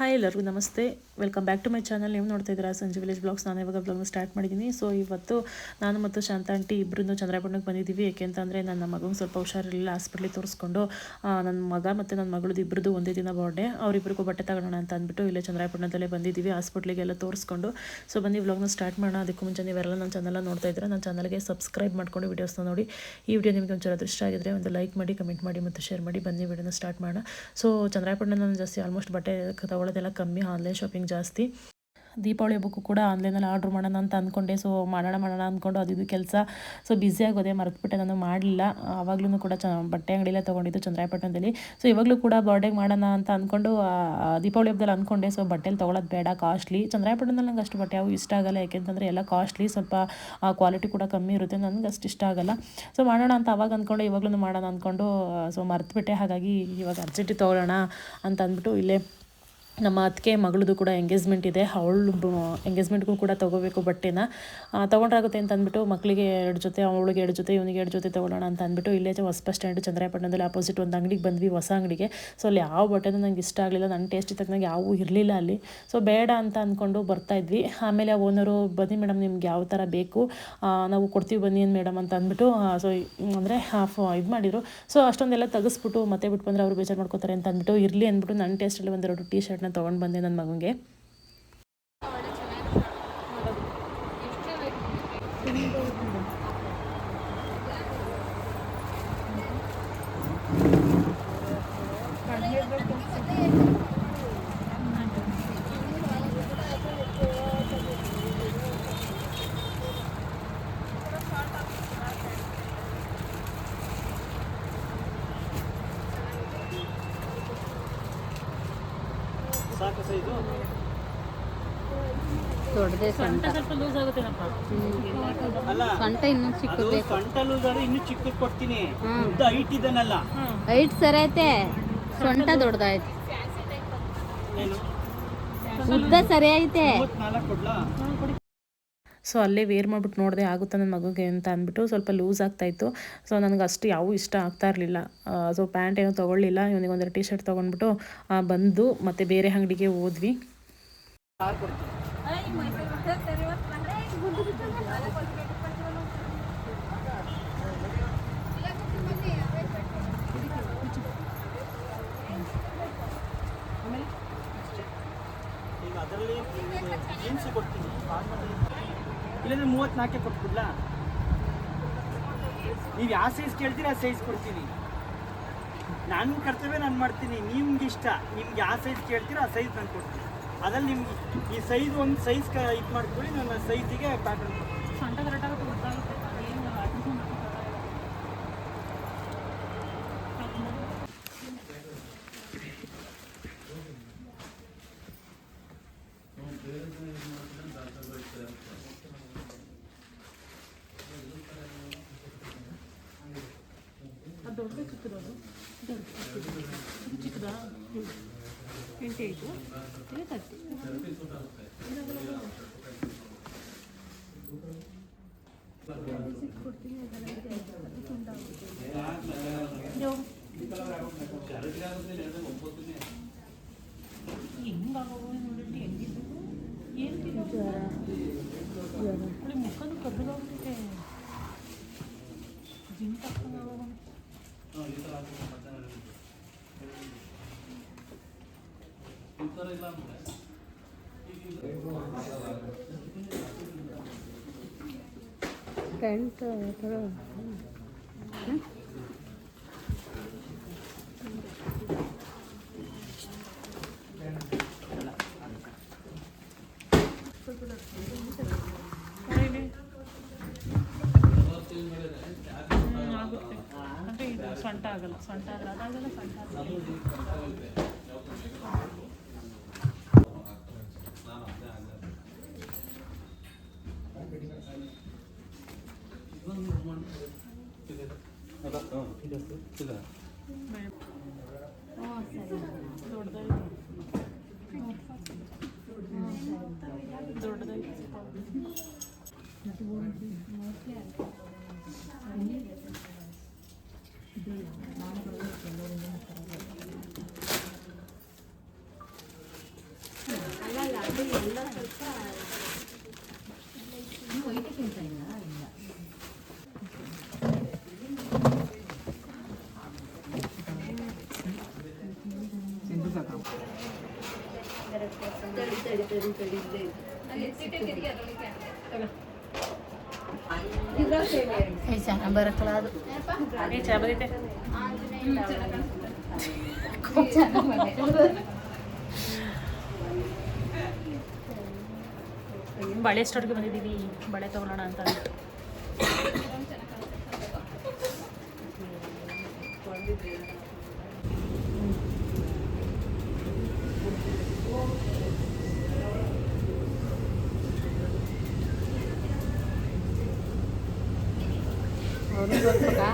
Hi ಎಲ್ಲರಿಗೂ ನಮಸ್ತೆ. Welcome back to my channel ನೀವು ನೋಡ್ತಾ ಇದ್ದೀರಾ ಸಂಜೆ ವಿಲೇಜ್ ಬ್ಲಾಗ್ಸ್ ನಾನು ಇವಾಗ ಬ್ಲಾಗ್ನ ಸ್ಟಾರ್ಟ್ ಮಾಡಿದ್ದೀನಿ. ಸೊ ಇವತ್ತು ನಾನು ಮತ್ತು ಶಾಂತ ಆಂಟಿ ಇಬ್ಬರನ್ನು ಚಂದ್ರಪಟ್ಟಣಕ್ಕೆ ಬಂದಿದ್ದೀವಿ. ಏಕೆಂತಂದರೆ ನನ್ನ ಮಗಂಗೆ ಸ್ವಲ್ಪ ಹುಷಾರಿರಲಿಲ್ಲ ಹಾಸ್ಪಿಟ್ಲಿಗೆ ತೋರಿಸ್ಕೊಂಡು. ನನ್ನ ಮಗ ಮತ್ತು ನನ್ನ ಮಗಳದ್ದು ಇಬ್ಬರದ್ದು ಒಂದೇ ದಿನ ಬರ್ಡೇ ಅವರಿಬ್ಬರಿಗೂ ಬಟ್ಟೆ ತಗೊಳ್ಳೋಣ ಅಂತ ಅಂದ್ಬಿಟ್ಟು ಇಲ್ಲೇ ಚಂದ್ರಪಟ್ಟಣದಲ್ಲೇ ಬಂದಿದ್ದೀವಿ ಹಾಸ್ಪಿಟ್ಲಿಗೆಲ್ಲ ತೋರಿಸ್ಕೊಂಡು. ಸೊ ಬನ್ನಿ ವ್ಲಾಗ್ನ ಸ್ಟಾರ್ಟ್ ಮಾಡೋಣ. ಅದಕ್ಕೂ ಮುಂಚೆ ನೀವೆಲ್ಲ ನನ್ನ ಚಾನಲ್ ನೋಡ್ತಾ ಇದ್ದೀರಾ, ನನ್ನ ಚಾನಲ್ಗೆ ಸಬ್ಸ್ಕ್ರೈಬ್ ಮಾಡ್ಕೊಂಡು ವೀಡಿಯೋಸ್ನ ನೋಡಿ. ಈ ವಿಡಿಯೋ ನಿಮಗೆ ಒಂಚೂರು ಇಷ್ಟ ಆಗಿದ್ರೆ ಒಂದು ಲೈಕ್ ಮಾಡಿ ಕಮೆಂಟ್ ಮಾಡಿ ಮತ್ತು ಶೇರ್ ಮಾಡಿ. ಬನ್ನಿ ವಿಡಿಯೋನ ಸ್ಟಾರ್ಟ್ ಮಾಡೋಣ. ಸೊ ಚಂದ್ರಾಯಪಟ್ಟಣ ನಾನು ಜಾಸ್ತಿ ಆಲ್ಮೋಸ್ಟ್ ಬಟ್ಟೆ ತಗೊಳ್ಳೋದೆಲ್ಲ ಕಮ್ಮಿ ಆನ್ಲೈನ್ ಶಾಪಿಂಗ್ ಜಾಸ್ತಿ. ದೀಪಾವಳಿ ಹಬ್ಬಕ್ಕೂ ಕೂಡ ಆನ್ಲೈನಲ್ಲಿ ಆರ್ಡ್ರ್ ಮಾಡೋಣ ಅಂತ ಅಂದ್ಕೊಂಡೆ ಸೊ ಮಾಡೋಣ ಮಾಡೋಣ ಅಂದ್ಕೊಂಡು ಅದು ಇದು ಕೆಲಸ. ಸೊ ಬ್ಯುಸಿ ಆಗೋದೆ, ಮರೆತುಬಿಟ್ಟೆ, ನಾನು ಮಾಡಲಿಲ್ಲ. ಆವಾಗಲೂ ಕೂಡ ಚ, ಬಟ್ಟೆ ಅಂಗಡಿಯಲ್ಲೇ ತೊಗೊಂಡಿದ್ದು ಚಂದ್ರಾಯಪಟ್ಟಣದಲ್ಲಿ. ಸೊ ಇವಾಗಲೂ ಕೂಡ ಬರ್ಡೇಗೆ ಮಾಡೋಣ ಅಂತ ಅಂದ್ಕೊಂಡು ದೀಪಾವಳಿ ಹಬ್ಬದಲ್ಲಿ ಅಂದ್ಕೊಂಡೆ ಸೊ ಬಟ್ಟೆಲಿ ತೊಗೊಳೋದು ಬೇಡ ಕಾಸ್ಟ್ಲಿ ಚಂದ್ರಾಯಪಟ್ಟಣದಲ್ಲಿ ನಂಗೆ ಅಷ್ಟು ಬಟ್ಟೆ ಯಾವು ಇಷ್ಟ ಆಗಲ್ಲ. ಯಾಕೆಂತಂದರೆ ಎಲ್ಲ ಕಾಸ್ಟ್ಲಿ ಸ್ವಲ್ಪ ಕ್ವಾಲಿಟಿ ಕೂಡ ಕಮ್ಮಿ ಇರುತ್ತೆ. ನನಗೆ ಅಷ್ಟು ಇಷ್ಟ ಆಗಲ್ಲ. ಸೊ ಮಾಡೋಣ ಅಂತ ಅವಾಗ ಅಂದ್ಕೊಂಡು ಇವಾಗಲೂ ಮಾಡೋಣ ಅಂದ್ಕೊಂಡು ಸೊ ಮರೆತುಬಿಟ್ಟೆ. ಹಾಗಾಗಿ ಇವಾಗ ಅರ್ಜೆಂಟಿಗೆ ತೊಗೊಳ್ಳೋಣ ಅಂತ ಅಂದ್ಬಿಟ್ಟು ಇಲ್ಲೇ ನಮ್ಮ ಅದಕ್ಕೆ ಮಗಳದು ಕೂಡ ಎಂಗೇಜ್ಮೆಂಟ್ ಇದೆ. ಅವಳು ಎಂಗೇಜ್ಮೆಂಟ್ಗೂ ಕೂಡ ತೊಗೋಬೇಕು ಬಟ್ಟೆನ. ಆ, ತೊಗೊಂಡ್ರಾಗುತ್ತೆ ಅಂತ ಅಂದ್ಬಿಟ್ಟು ಮಕ್ಕಳಿಗೆ ಎರಡು ಜೊತೆ ಅವಳಿಗೆ ಎರಡು ಜೊತೆ ಇವನಿಗೆ ಎರಡು ಜೊತೆ ತೊಗೊಳ್ಳೋಣ ಅಂತ ಅಂದ್ಬಿಟ್ಟು ಇಲ್ಲೇ ಹೊಸ ಸ್ಟ್ಯಾಂಡ್ ಚಂದ್ರಾಯಪಟ್ಟಣದಲ್ಲಿ ಆಪೋಸಿಟ್ ಒಂದು ಅಂಗಡಿಗೆ ಬಂದ್ವಿ ಹೊಸ ಅಂಗಡಿಗೆ. ಸೊ ಅಲ್ಲಿ ಯಾವ ಬಟ್ಟೆನೂ ನಂಗೆ ಇಷ್ಟ ಆಗಲಿಲ್ಲ. ನನ್ನ ಟೇಸ್ಟ್ ತಕ್ಕನಾಗ ಯಾವೂ ಇರಲಿಲ್ಲ ಅಲ್ಲಿ. ಸೊ ಬೇಡ ಅಂತ ಅಂದ್ಕೊಂಡು ಬರ್ತಾ ಇದ್ವಿ. ಆಮೇಲೆ ಓನರು ಬನ್ನಿ ಮೇಡಮ್ ನಿಮ್ಗೆ ಯಾವ ಥರ ಬೇಕು? ನಾವು ಕೊಡ್ತೀವಿ ಬನ್ನಿ ಏನು ಮೇಡಮ್ ಅಂತ ಅಂದ್ಬಿಟ್ಟು ಸೊ ಅಂದರೆ ಹಾಫ್ ಇದು ಮಾಡಿದರು. ಸೊ ಅಷ್ಟೊಂದೆಲ್ಲ ತೆಗೆಸ್ಬಿಟ್ಟು ಮತ್ತೆ ಬಿಟ್ಟು ಬಂದರೆ ಅವರು ಬೇಜಾರು ಮಾಡ್ಕೋತಾರೆ ಅಂತ ಅಂದ್ಬಿಟ್ಟು ಇರಲಿ ಅಂದ್ಬಿಟ್ಟು ನನ್ನ ಟೇಸ್ಟಲ್ಲಿ ಒಂದೆರಡು ಟೀ ಶರ್ಟ್ನ ತೊಗೊಂಡು ಬಂದೆ ನನ್ನ ಮಗನಿಗೆ ಸಾಕು ಸೈಜು ದೊಡ್ಡದೇ ಸೊಂಟ ಸ್ವಲ್ಪ ಲೂಸ್ ಆಗುತ್ತೇನಪ್ಪ? ಅಲ್ಲ ಸೊಂಟ ಇನ್ನೂ ಅದು ಚಿಕ್ಕದು ಬೇಕು ಸೊಂಟ ಲೂಸ್ ಆದ್ರೆ ಇನ್ನೂ ಚಿಕ್ಕದ ಕೊಡ್ತೀನಿ. ಉದ್ದ ಹೈಟ್ ಇದನ್ನಲ್ಲ. ಹೈಟ್ ಸರಿ ಐತೆ. ಸೊಂಟ ದೊಡ್ಡದಾಯ್ತು. ಏನು? ಉದ್ದ ಸರಿ ಐತೆ. ಸೊ ಅಲ್ಲೇ ವೇರ್ ಮಾಡ್ಬಿಟ್ಟು ನೋಡಿದೆ ಆಗುತ್ತಾ ನನ್ನ ಮಗುಗೆ ಅಂತ ಅಂದ್ಬಿಟ್ಟು ಸ್ವಲ್ಪ ಲೂಸ್ ಆಗ್ತಾಯಿತ್ತು ಸೊ ನನಗೆ ಅಷ್ಟು ಯಾವೂ ಇಷ್ಟ ಆಗ್ತಾ ಇರಲಿಲ್ಲ. ಸೊ ಪ್ಯಾಂಟ್ ಏನೂ ತೊಗೊಳ್ಳಿಲ್ಲ. ಇವನಿಗೆ ಒಂದೆರಡು ಟಿ ಶರ್ಟ್ ತೊಗೊಂಡ್ಬಿಟ್ಟು ಬಂದು ಮತ್ತೆ ಬೇರೆ ಅಂಗಡಿಗೆ ಹೋದ್ವಿ ಆರು ಕೊಡ್ತೀನಿ ಈಗ ಅದರಲ್ಲಿ ಜೀನ್ಸ್ ಕೊಡ್ತೀನಿ ಇಲ್ಲಾಂದ್ರೆ ಮೂವತ್ನಾಲ್ಕೆ ಕೊಟ್ಬಿಡ್ಲಾ? ನೀವು ಯಾವ ಸೈಜ್ ಕೇಳ್ತೀರಿ, ಆ ಸೈಜ್ ಕೊಡ್ತೀನಿ. ನನ್ನ ಕರ್ತವ್ಯ ನಾನು ಮಾಡ್ತೀನಿ, ನಿಮ್ಗೆ ಇಷ್ಟ. ನಿಮ್ಗೆ ಯಾವ ಸೈಜ್ ಕೇಳ್ತೀರೋ ಆ ಸೈಜ್ ನಾನು ಕೊಡ್ತೀನಿ. ಅದ್ರಲ್ಲಿ ನಿಮ್ಗೆ ಈ ಸೈಜ್ ಒಂದು ಸೈಜ್ ಕ ಇದು ಮಾಡ್ಕೊಳ್ಳಿ ನನ್ನ ಸೈಜಿಗೆ ಪ್ಯಾಟರ್ನ್ ಕೊಡ್ತೀನಿ. 사람들은 꽤 좋더라고. 솔직하다. 근데 이거 내가 ఏంటి ముక్కలు కథలో ఉంటే జింతక్కున్నావు ಮುಖನೂ ಕಬ್ಬಲಾಗ್ಬಿಟ್ಟಿದೆ ಪ್ಯಾಂಟ್ ಆಗುತ್ತೆ ಆಗಲ್ಲ ಸೊಂಟ ಆಗಲ್ಲ ಅದಾಗಲ್ಲ ಸೊಂಟ ಆಗಲ್ಲ ದೊಡ್ಡದಾಗಿ Gracias. ದೊಡ್ಡದಾಗಿ ಚೆನ್ನಾಗಿ ಬರಕ್ಕಲ್ಲ ಅದು. ಏ ಚಾ ಬಂದೈತೆ ಬಳೆ ಸ್ಟೋರ್ಗೆ ಬಂದಿದ್ದೀವಿ. ಬಳೆ ತೊಗೊಳೋಣ ಅಂತ. ಅಂದ್ಬಿಟ್ಟು. ಅವ್ರು ಬರ್ಬೇಕಾ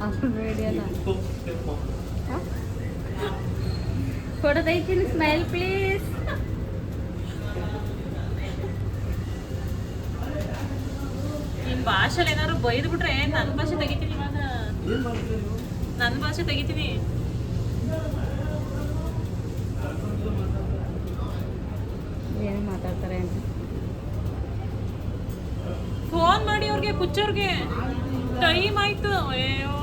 ಅವ್ರು ರೇಡಿಯೋನ ಕೊಡೋದೈತೀನಿ ಸ್ಮೈಲ್ ಪ್ಲೀಸ್ ನಿಮ್ ಭಾಷೆಲಿ ಏನಾದ್ರು ಬೈದು ಬಿಟ್ರೆ ನನ್ನ ಭಾಷೆ ತೆಗಿತೀನಿ ಇವಾಗ ನನ್ನ ಭಾಷೆ ತೆಗಿತೀನಿ ಏನು ಮಾತಾಡ್ತಾರೆ ಅಂತ ಕುಚ್ಚೋರ್ಗೆ ಟೈಮ್ ಆಯ್ತು. ಅಯ್ಯೋ.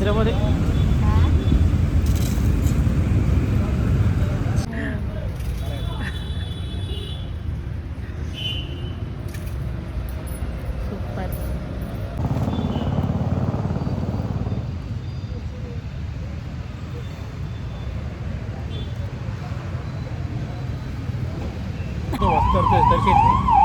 मध्ये करतोय तर शेती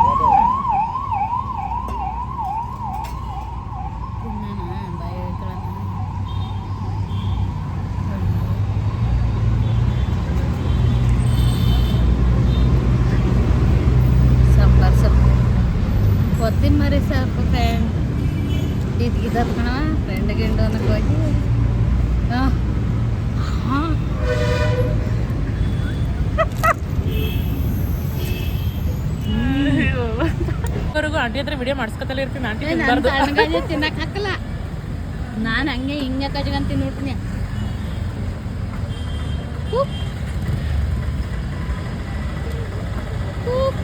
ಆಂಟಿ ಹತ್ರ ವಿಡಿಯೋ ಮಾಡಿಸ್ಕೊತಲೇ ಇರ್ತೀನಿ ಆಂಟಿ ನಾನು ತಿನ್ಬಾರ್ದು. ತಿನ್ನಕ್ ಹಾಕಲ್ಲ. ನಾನು ಹಂಗೆ ಹಿಂಗೆ ನೋಡ್ತೀನಿ ತಿನ್ಬಿಡ್ತೀನಿ ಕೂಪ್. ಕೂಪ್.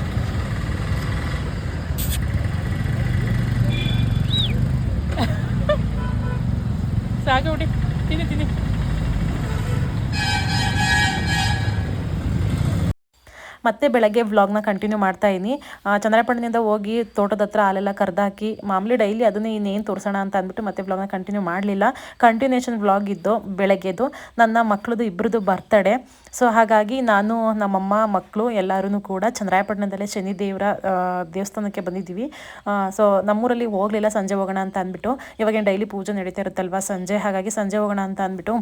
ಸಾಕು ಬಿಡಿ ತಿನ್ನಿ ತಿನ್ನಿ ಮತ್ತೆ ಬೆಳಗ್ಗೆ ವ್ಲಾಗ್ನ ಕಂಟಿನ್ಯೂ ಮಾಡ್ತಾ ಇದ್ದೀನಿ ಚಂದ್ರಪಟ್ಟಣದಿಂದ ಹೋಗಿ ತೋಟದ ಹತ್ರ ಹಾಲೆಲ್ಲ ಕರೆದಾಕಿ, ಮಾಮೂಲಿ ಡೈಲಿ ಅದನ್ನೇ ಇನ್ನೇನು ತೋರಿಸೋಣ ಅಂತ ಅಂದ್ಬಿಟ್ಟು ಮತ್ತೆ ವ್ಲಾಗ್ನ ಕಂಟಿನ್ಯೂ ಮಾಡಲಿಲ್ಲ. ಕಂಟಿನ್ಯೂಷನ್ ವ್ಲಾಗ್ ಇದ್ದು ಬೆಳಗ್ಗೆದು. ನನ್ನ ಮಕ್ಕಳದು ಇಬ್ಬರದು ಬರ್ತಡೆ ಸೊ ಹಾಗಾಗಿ ನಾನು, ನಮ್ಮಮ್ಮ ಮಕ್ಕಳು ಎಲ್ಲರೂ ಕೂಡ ಚಂದ್ರಾಯಪಟ್ಟಣದಲ್ಲೇ ಶನಿದೇವರ ದೇವರ ದೇವಸ್ಥಾನಕ್ಕೆ ಬಂದಿದ್ದೀವಿ. ಸೊ ನಮ್ಮೂರಲ್ಲಿ ಹೋಗಲಿಲ್ಲ, ಸಂಜೆ ಹೋಗೋಣ ಅಂತ ಅಂದ್ಬಿಟ್ಟು. ಇವಾಗೇನು ಡೈಲಿ ಪೂಜೆ ನಡೀತಾ ಇರುತ್ತಲ್ವ ಸಂಜೆ? ಹಾಗಾಗಿ ಸಂಜೆ ಹೋಗೋಣ ಅಂತ ಅಂದ್ಬಿಟ್ಟು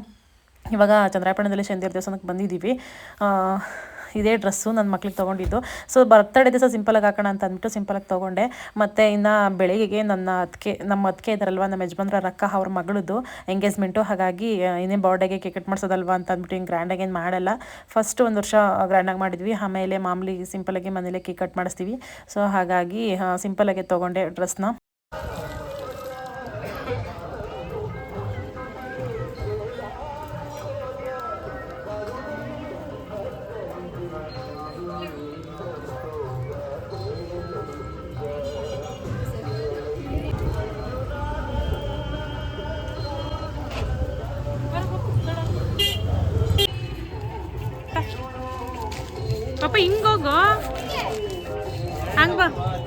ಇವಾಗ ಚಂದ್ರಾಯಪಟ್ಟಣದಲ್ಲಿ ಶನಿದೇವ್ರ ದೇವಸ್ಥಾನಕ್ಕೆ ಬಂದಿದ್ದೀವಿ. ಇದೇ ಡ್ರೆಸ್ಸು ನನ್ನ ಮಕ್ಳಿಗೆ ತೊಗೊಂಡಿದ್ದು. ಸೊ ಬರ್ತಡೇ ದಿವಸ ಸಿಂಪಲಾಗಿ ಹಾಕೋಣ ಅಂತ ಅಂದ್ಬಿಟ್ಟು ಸಿಂಪಲಾಗಿ ತೊಗೊಂಡೆ. ಮತ್ತು ಇನ್ನು ಬೆಳಿಗ್ಗೆಗೆ ನನ್ನ ಅದಕ್ಕೆ ನಮ್ಮ ಅದಕ್ಕೆ ಇದ್ದಾರಲ್ವ ನಮ್ಮ ಯಜಮಾನ್ರ ಅಕ್ಕ ಅವ್ರ ಮಗಳದ್ದು ಎಂಗೇಜ್ಮೆಂಟು ಹಾಗಾಗಿ ಇನ್ನೇ ಬರ್ಡೇಗೆ ಕೇಕ್ ಕಟ್ ಮಾಡಿಸೋದಲ್ವ ಅಂತ ಅಂದ್ಬಿಟ್ಟು ಹಿಂಗೆ ಗ್ರ್ಯಾಂಡಾಗಿ ಏನು ಮಾಡಲ್ಲ. ಫಸ್ಟ್ ಒಂದು ವರ್ಷ ಗ್ರ್ಯಾಂಡಾಗಿ ಮಾಡಿದ್ವಿ. ಆಮೇಲೆ ಮಾಮೂಲಿ ಸಿಂಪಲಾಗಿ ಮನೇಲೆ ಕೇಕ್ ಕಟ್ ಮಾಡಿಸ್ತೀವಿ. ಸೊ ಹಾಗಾಗಿ ಸಿಂಪಲಾಗಿ ತೊಗೊಂಡೆ ಡ್ರೆಸ್ನ. ಹಂಗ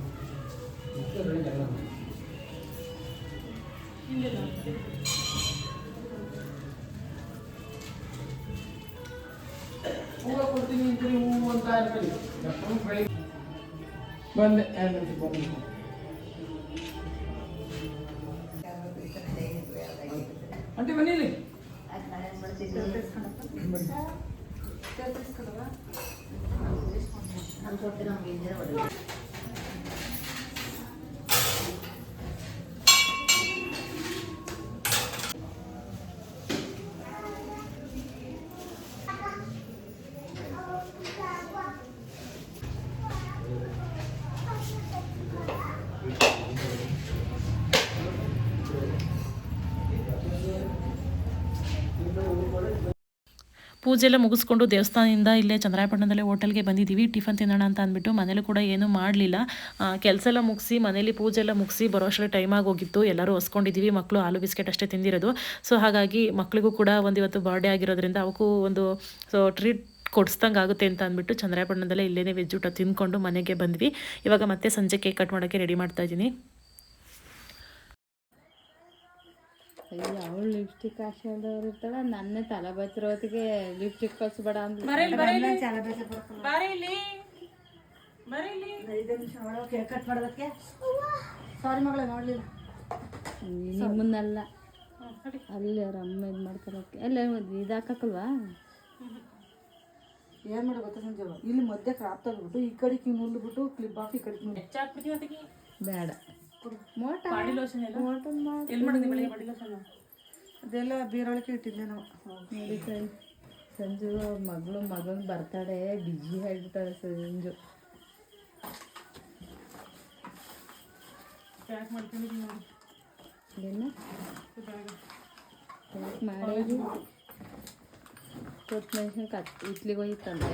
ಹೂವು ಅಂತ ಅನ್ಕೊಳ್ಳಿ ಹೂವು ಬೆಳಿಗ್ಗೆ ಬಂದೆ ಪೂಜೆ ಎಲ್ಲ ಮುಗಿಸ್ಕೊಂಡು ದೇವಸ್ಥಾನದಿಂದ ಇಲ್ಲೇ ಚಂದ್ರಾಯಪಟ್ಟಣದಲ್ಲೇ ಹೋಟೆಲ್ಗೆ ಬಂದಿದ್ದೀವಿ. ಟಿಫನ್ ತಿನ್ನೋಣ ಅಂತ ಅಂದ್ಬಿಟ್ಟು ಮನೇಲಿ ಕೂಡ ಏನೂ ಮಾಡಲಿಲ್ಲ. ಕೆಲಸ ಎಲ್ಲ ಮುಗಿಸಿ ಮನೇಲಿ ಪೂಜೆ ಎಲ್ಲ ಮುಗಿಸಿ ಬರೋ ಅಷ್ಟರಲ್ಲಿ ಟೈಮ್ ಆಗೋಗಿತ್ತು. ಎಲ್ಲರೂ ಹೊಸ್ಕೊಂಡಿದ್ದೀವಿ ಮಕ್ಕಳು ಹಾಲು ಬಿಸ್ಕೆಟ್ ಅಷ್ಟೇ ತಿಂದಿರೋದು. ಸೊ ಹಾಗಾಗಿ ಮಕ್ಕಳಿಗೂ ಕೂಡ ಒಂದು ಇವತ್ತು ಬರ್ಡೇ ಆಗಿರೋದ್ರಿಂದ ಅವಕ್ಕೂ ಒಂದು ಸೊ ಟ್ರೀಟ್ ಕೊಡಿಸ್ದಂಗೆ ಆಗುತ್ತೆ ಅಂತ ಅಂದ್ಬಿಟ್ಟು ಚಂದ್ರಾಯಪಟ್ಟಣದಲ್ಲೇ ಇಲ್ಲೇ ವೆಜ್ ಊಟ ತಿಂದ್ಕೊಂಡು ಮನೆಗೆ ಬಂದ್ವಿ. ಇವಾಗ ಮತ್ತೆ ಸಂಜೆ ಕೇಕ್ ಕಟ್ ಮಾಡೋಕ್ಕೆ ರೆಡಿ ಮಾಡ್ತಾ ಇದ್ದೀನಿ. ಅಯ್ಯೋ ಅವಳು ಲಿಪ್ಸ್ಟಿಕ್ ಹಾಕ್ಕೊಂಡವ್ರು ಇರ್ತಾಳ? ನನ್ನೇ ತಲೆ ಬಚ್ಚಿರೋ ಹೊತ್ತಿಗೆ ಲಿಪ್ಸ್ಟಿಕ್ ಕಳ್ಸ್ಬೇಡ ಅಂದ್ಲು ನಿಮ್ಮನ್ನೆಲ್ಲ ಅಲ್ಲಿ ಅವ್ರ ಅಮ್ಮ ಇದು ಮಾಡ್ಕೊಳಕ್ಕೆ. ಅಲ್ಲ ಇದು ಏನ್ ಮಾಡೋ ಗೊತ್ತಾ ಸಂಜೆ ಇಲ್ಲಿ ಮಧ್ಯೆ ಕ್ರಾಪ್ ತಗ್ಬಿಟ್ಟು ಈ ಕಡೆ ಮುಂದ್ಬಿಟ್ಟು ಕ್ಲಿಪ್ ಹಾಕಿ ಈ ಕಡೆಗೆ ನುಲ್ಲು ಬೇಡ. ಅದೆಲ್ಲ ಬೀರೊಳಗೆ ಇಟ್ಟಿದ್ದೆ ನಾವು. ನೋಡಿ ಸಂಜು ಅವ್ರ ಮಗಳು ಮಗನ್ ಬರ್ತಾಳೆ ಬಿಜಿ ಆಗಿಬಿಟ್ಟಾಳೆ ಸಂಜು. ಏನು ಪ್ಯಾಕ್ ಮಾಡಿ ಕೊಟ್ಟು ಮೆಣಸಿನ ಕತ್ ಇಟ್ಲಿಗೆ ಹೋಯ್ತಂತೆ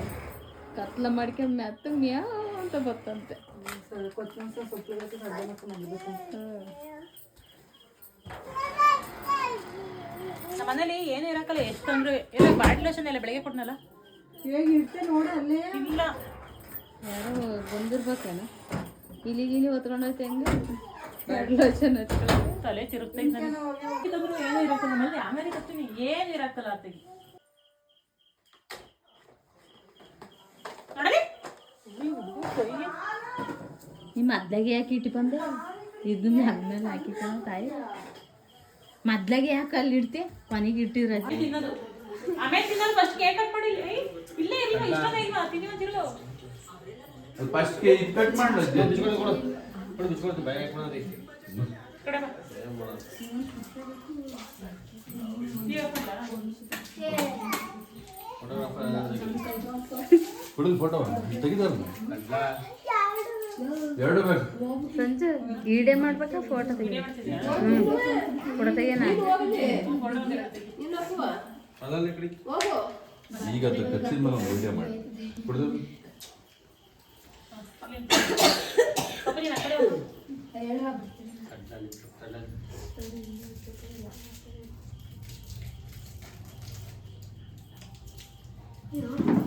ಕತ್ಲ ಮಾಡ್ಕೊಂಡು ಮ್ಯಾತ್ ಮ್ಯಾವ್ ಅಂತ ಬರ್ತಂತೆ ಕೊಚ್ಚಿನ ಸೊಪ್ಪು ಹಾಕಿ ಸಡ್ಡೆ ಮಾಡ್ಕೊಂಡು ಹೋಗಿದ್ದು ನಮ್ಮ ಮನೇಲಿ ಏನು ಇರಕ್ಕಲ್ಲ ಎಷ್ಟು ಅಂದ್ರೆ ಎಲ್ಲ ಬಾಡಿ ಲೋಷನ್ ಎಲ್ಲ ಬೆಳಗ್ಗೆ ಕೊಟ್ನಲ್ಲ? ಹೇಗೆ ಇಡ್ತೆ ನೋಡು ಅಲ್ಲೇ. ಇಲ್ಲ. ಯಾರೋ ಬಂದಿರ್ಬೇಕೇನ? ಇಲ್ಲಿ ಗಿಲಿ ಹೊತ್ಕೊಂಡೈತೆ ಹೆಂಗೆ? ಲೋಷನ್ ಹಚ್ಕೊಳ್ಳೋದು ತಲೆ ತಿರುಗ್ತೈತೆ ಏನು ಏನೂ ಇರಕ್ಕಲ್ಲ ನಮ್ಮಲ್ಲಿ ಆಮೇಲೆ ಬರ್ತೀನಿ ಏನು ಇರಕ್ಕಲ್ಲ ಅತ್ತಿಗೆ. ನೋಡಲಿ? ಈ ಮದ್ಲಾಗೆ ಯಾಕೆ ಇಟ್ಟು ಬಂದೆ? ಇದನ್ನ ಅದ್ಮೇಲೆ ಹಾಕಿ ಕಣ ತಾಯಿ. ಮದ್ಲಾಗೆ ಯಾಕೆ ಅಲ್ಲಿ ಇಡ್ತಿ? ಕೊನೆಗೆ ಇಟ್ಟಿರ ಆಮೇಲೆ ತಿನ್ನೋದು. ಫಸ್ಟ್ ಕೇಕ್ ಕಟ್ ಇಲ್ಲೇ. ಇಲ್ಲ ತಿನ್ನಿ ಫಸ್ಟ್ ಕಡೆ. ಬಾ? ಹುಡುಗ ಫೋಟೋ ತೆಗಿದಾರ ಎರಡು ಸಂಜೆ ಈಡೇ ಮಾಡ್ಬೇಕಾ ಫೋಟೋ ತೆಗಿ ಹ್ಞೂ ಫೋಟೋ ತೆಗಿಯೋಣ. ಈಗ ಅದು ಕಚ್ಚಿದ ಮೇಲೆ ವಿಡಿಯೋ ಮಾಡಿ. ಕುಡಿದು. ಪಾಪ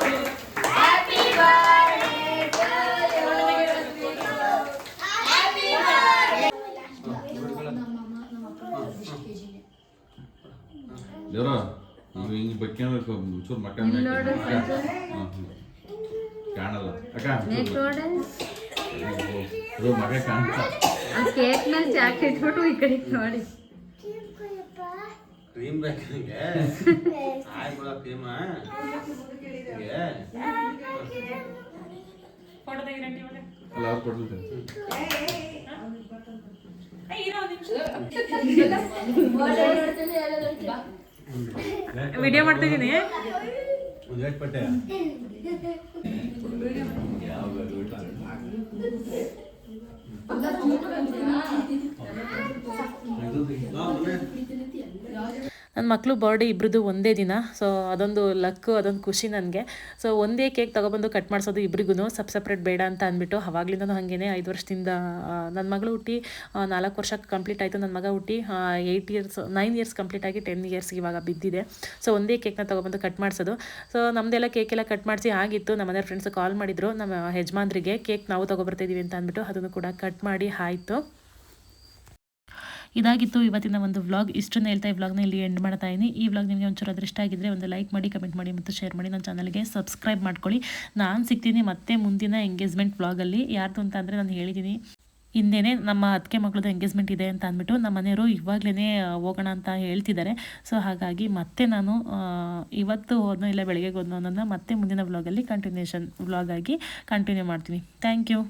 ದೇವ್ರ ಈಗ ಹಿಂಗೆ ಬಕ್ಕಿ ಒಂಚೂರು ಮಟನ್ ಕಾಣಲ್ಲ. ಅಕ್ಕ ಅದು ಮಗ ಕಾಣ್ತಾ. ಕೇಕ್ ಮೇಲೆ ಚಾಕ್ ಇಟ್ಬಿಟ್ಟು ಈ ಕಡೆ ನೋಡಿ. ಕ್ರೀಮ್ ಬೇಕು ಕ್ರೀಮ ಅಲ್ಲ ಅವ್ರು ಕೊಡ್ತೀನಿ ವಿಡಿಯೋ ಮಾಡ್ತಿದ್ದೀನಿ. ಒಂದು ನನ್ನ ಮಕ್ಕಳು ಬರ್ಡೇ ಇಬ್ಬರದ್ದು ಒಂದೇ ದಿನ ಸೊ ಅದೊಂದು ಲಕ್ಕು ಅದೊಂದು ಖುಷಿ ನನಗೆ. ಸೊ ಒಂದೇ ಕೇಕ್ ತೊಗೊಬಂದು ಕಟ್ ಮಾಡಿಸೋದು ಇಬ್ರಿಗೂ ಸಪ್ ಸಪ್ರೇಟ್ ಬೇಡ ಅಂತ ಅಂದ್ಬಿಟ್ಟು, ಅವಾಗ್ಲಿಂದನೂ ಹಾಗೇನೆ ಐದು ವರ್ಷದಿಂದ ನನ್ನ ಮಗಳು ಹುಟ್ಟಿ ನಾಲ್ಕು ವರ್ಷ ಕಂಪ್ಲೀಟ್ ಆಯಿತು ನನ್ನ ಮಗ ಹುಟ್ಟಿ eight years nine years complete ಆಗಿ ಟೆನ್ ಇಯರ್ಸ್ ಇವಾಗ ಬಿದ್ದಿದೆ. ಸೊ ಒಂದೇ ಕೇಕ್ನ ತೊಗೊಬಂದು ಕಟ್ ಮಾಡಿಸೋದು. ಸೊ ನಮ್ಮದೆಲ್ಲ ಕೇಕೆಲ್ಲ ಕಟ್ ಮಾಡಿಸಿ ಆಗಿತ್ತು. ನಮ್ಮ ಮನೆ ಫ್ರೆಂಡ್ಸ್ ಕಾಲ್ ಮಾಡಿದ್ರು. ನಮ್ಮ ಯಜಮಾನ್ರಿಗೆ ಕೇಕ್ ನಾವು ತೊಗೊಬರ್ತಿದ್ದೀವಿ ಅಂತ ಅಂದ್ಬಿಟ್ಟು ಅದನ್ನು ಕೂಡ ಕಟ್ ಮಾಡಿ ಆಯಿತು. ಇದಾಗಿತ್ತು ಇವತ್ತಿನ ಒಂದು ವ್ಲಾಗ್ ಇಷ್ಟನ್ನು ಹೇಳ್ತಾ ಈ ವ್ಲಾಗ್ನ ಇಲ್ಲಿ ಎಂಡ್ ಮಾಡ್ತಾ ಇದ್ದೀನಿ ಈ ವ್ಲಾಗ್ ನಿಮಗೆ ಒಂಚೂರು ಅದೃಷ್ಟ ಆಗಿದ್ದರೆ ಒಂದು ಲೈಕ್ ಮಾಡಿ ಕಮೆಂಟ್ ಮಾಡಿ ಮತ್ತು ಶೇರ್ ಮಾಡಿ ನನ್ನ ಚಾನಲ್ಗೆ ಸಬ್ಸ್ಕ್ರೈಬ್ ಮಾಡ್ಕೊಳ್ಳಿ. ನಾನು ಸಿಗ್ತೀನಿ ಮತ್ತೆ ಮುಂದಿನ ಎಂಗೇಜ್ಮೆಂಟ್ ವ್ಲಾಗಲ್ಲಿ ಯಾರ್ದು ಅಂತ ಅಂದರೆ ನಾನು ಹೇಳಿದ್ದೀನಿ ಹಿಂದೆನೇ ನಮ್ಮ ಅತ್ತೆ ಮಗಳದ್ದು ಎಂಗೇಜ್ಮೆಂಟ್ ಇದೆ ಅಂತ ಅಂದ್ಬಿಟ್ಟು ನಮ್ಮ ಮನೆಯವರು ಇವಾಗಲೇ ಹೋಗೋಣ ಅಂತ ಹೇಳ್ತಿದ್ದಾರೆ. ಸೊ ಹಾಗಾಗಿ ಮತ್ತೆ ನಾನು ಇವತ್ತು ಹೋದ್ನೋ ಇಲ್ಲ ಬೆಳಗ್ಗೆ ಹೋದ್ನೋ ಅನ್ನೋದನ್ನ ಮತ್ತೆ ಮುಂದಿನ ವ್ಲಾಗಲ್ಲಿ ಕಂಟಿನ್ಯೂಷನ್ ವ್ಲಾಗಾಗಿ ಕಂಟಿನ್ಯೂ ಮಾಡ್ತೀನಿ. Thank you